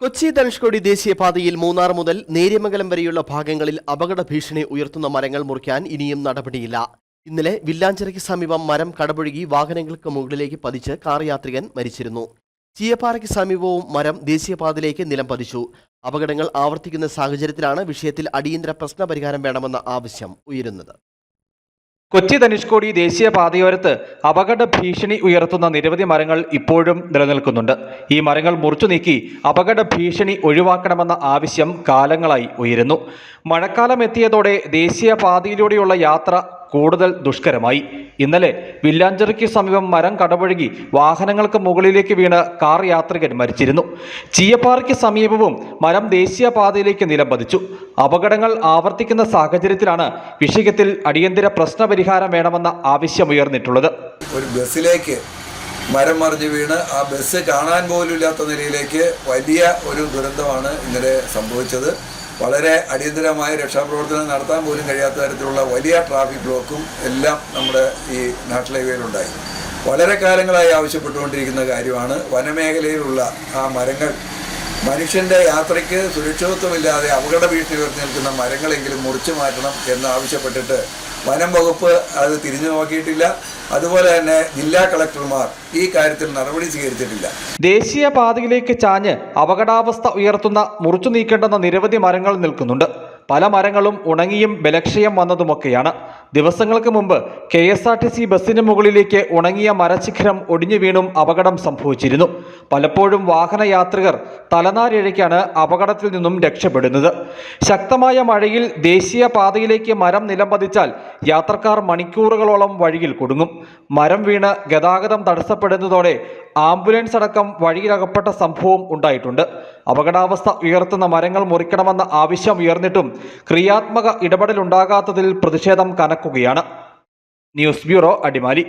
കൊച്ചി ധനുഷ്കോടി ദേശീയപാതയിൽ മൂന്നാർ മുതൽ നേര്യമംഗലം വരെയുള്ള ഭാഗങ്ങളിൽ അപകട ഭീഷണി ഉയർത്തുന്ന മരങ്ങൾ മുറിക്കാൻ ഇനിയും നടപടിയില്ല. ഇന്നലെ വില്ലാഞ്ചിറയ്ക്ക് സമീപം മരം കടപുഴകി വാഹനങ്ങൾക്ക് മുകളിലേക്ക് പതിച്ച് കാർ യാത്രികൻ മരിച്ചിരുന്നു. ചീയപ്പാറയ്ക്ക് സമീപവും മരം ദേശീയപാതയിലേക്ക് നിലം പതിച്ചു. അപകടങ്ങൾ ആവർത്തിക്കുന്ന സാഹചര്യത്തിലാണ് വിഷയത്തിൽ അടിയന്തര പ്രശ്നപരിഹാരം വേണമെന്ന ആവശ്യം ഉയരുന്നത്. കൊച്ചി ധനുഷ്കോടി ദേശീയ പാതയോരത്ത് അപകട ഭീഷണി ഉയർത്തുന്ന നിരവധി മരങ്ങൾ ഇപ്പോഴും നിലനിൽക്കുന്നുണ്ട്. ഈ മരങ്ങൾ മുറിച്ചു നീക്കി അപകട ഭീഷണി ഒഴിവാക്കണമെന്ന ആവശ്യം കാലങ്ങളായി ഉയരുന്നു. മഴക്കാലം എത്തിയതോടെ ദേശീയ പാതയിലൂടെയുള്ള യാത്ര കൂടുതൽ ദുഷ്കരമായി. ഇന്നലെ വില്ലാഞ്ചിറയ്ക്ക് സമീപം മരം കടപുഴകി വാഹനങ്ങൾക്ക് മുകളിലേക്ക് വീണ് കാർ യാത്രികൻ മരിച്ചിരുന്നു. ചീയപ്പാറയ്ക്ക് സമീപവും മരം ദേശീയപാതയിലേക്ക് നിലംപതിച്ചു അപകടങ്ങൾ ആവർത്തിക്കുന്ന സാഹചര്യത്തിലാണ് വിഷയത്തിൽ അടിയന്തര പ്രശ്നപരിഹാരം വേണമെന്ന ആവശ്യമുയർന്നിട്ടുള്ളത് ഒരു ബസ്സിലേക്ക് മരം മറിഞ്ഞ് വീണ് ആ ബസ് കാണാൻ പോലും ഇല്ലാത്ത നിലയിലേക്ക് വലിയ ഒരു ദുരന്തമാണ് ഇന്നലെ സംഭവിച്ചത്. വളരെ അടിയന്തരമായ രക്ഷാപ്രവർത്തനം നടത്താൻ പോലും കഴിയാത്ത തരത്തിലുള്ള വലിയ ട്രാഫിക് ബ്ലോക്കും എല്ലാം നമ്മുടെ ഈ നാഷണൽ ഹൈവേയിലുണ്ടായി വളരെ കാലങ്ങളായി ആവശ്യപ്പെട്ടുകൊണ്ടിരിക്കുന്ന കാര്യമാണ്. വനമേഖലയിലുള്ള ആ മരങ്ങൾ മനുഷ്യന്റെ യാത്രയ്ക്ക് സുരക്ഷിതത്വമില്ലാതെ അപകട ഭീഷണി ഉയർത്തി നിൽക്കുന്ന മരങ്ങളെങ്കിലും മുറിച്ചു മാറ്റണം എന്ന് ആവശ്യപ്പെട്ടിട്ട് വനം വകുപ്പ് അത് തിരിഞ്ഞു നോക്കിയിട്ടില്ല. അതുപോലെ തന്നെ ജില്ലാ കളക്ടർമാർ ഈ കാര്യത്തിൽ നടപടി സ്വീകരിച്ചിട്ടില്ല. ദേശീയ പാതയിലേക്ക് ചാഞ്ഞ് അപകടാവസ്ഥ ഉയർത്തുന്ന മുറിച്ചു നീക്കേണ്ടുന്ന നിരവധി മരങ്ങൾ നിൽക്കുന്നുണ്ട്. പല മരങ്ങളും ഉണങ്ങിയും ബലക്ഷയം വന്നതുമൊക്കെയാണ്. ദിവസങ്ങൾക്ക് മുമ്പ് K S R T C ബസ്സിന് മുകളിലേക്ക് ഉണങ്ങിയ മരശിഖരം ഒടിഞ്ഞു വീണും അപകടം സംഭവിച്ചിരുന്നു. പലപ്പോഴും വാഹനയാത്രികർ തലനാരിഴയ്ക്കാണ് അപകടത്തിൽ നിന്നും രക്ഷപ്പെടുന്നത്. ശക്തമായ മഴയിൽ ദേശീയ പാതയിലേക്ക് മരം നിലംപതിച്ചാൽ യാത്രക്കാർ മണിക്കൂറുകളോളം വഴിയിൽ കുടുങ്ങും. മരം വീണ് ഗതാഗതം തടസ്സപ്പെടുന്നതോടെ ആംബുലൻസ് അടക്കം വഴിയിലകപ്പെട്ട സംഭവം ഉണ്ടായിട്ടുണ്ട്. അപകടാവസ്ഥ ഉയർത്തുന്ന മരങ്ങൾ മുറിക്കണമെന്ന ആവശ്യം ഉയർന്നിട്ടും ക്രിയാത്മക ഇടപെടലുണ്ടാകാത്തതിൽ പ്രതിഷേധം കനക്കുകയാണ് ന്യൂസ് ബ്യൂറോ അടിമാലി.